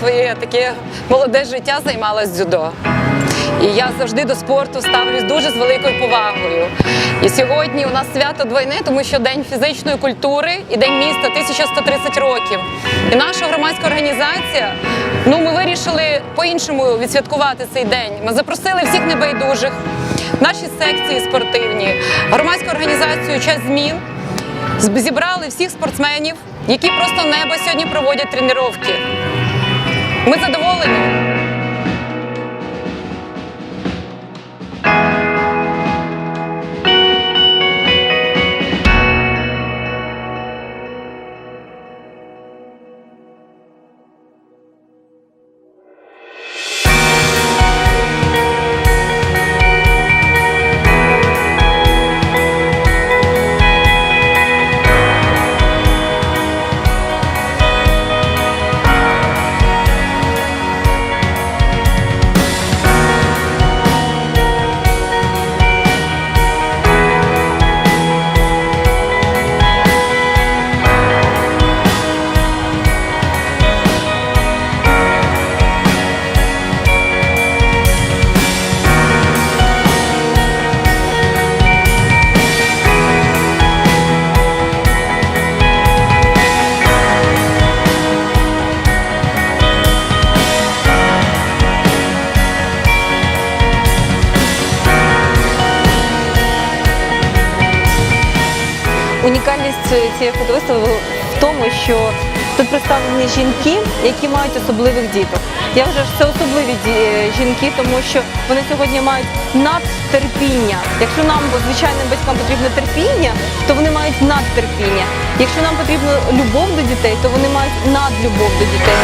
своє таке молоде життя займалась дзюдо. І я завжди до спорту ставлюсь дуже з великою повагою. І сьогодні у нас свято двойне, тому що День фізичної культури і День міста 1130 років. І наша громадська організація, ну ми вирішили по-іншому відсвяткувати цей день. Ми запросили всіх небайдужих, наші секції спортивні, громадську організацію Час змін. Зібрали всіх спортсменів, які просто небо сьогодні проводять тренування. Ми задоволені. Унікальність цієї фотовиставки в тому, що тут представлені жінки, які мають особливих діток. Я вважаю, що це особливі жінки, тому що вони сьогодні мають надтерпіння. Якщо нам, звичайним батькам потрібно терпіння, то вони мають надтерпіння. Якщо нам потрібна любов до дітей, то вони мають надлюбов до дітей.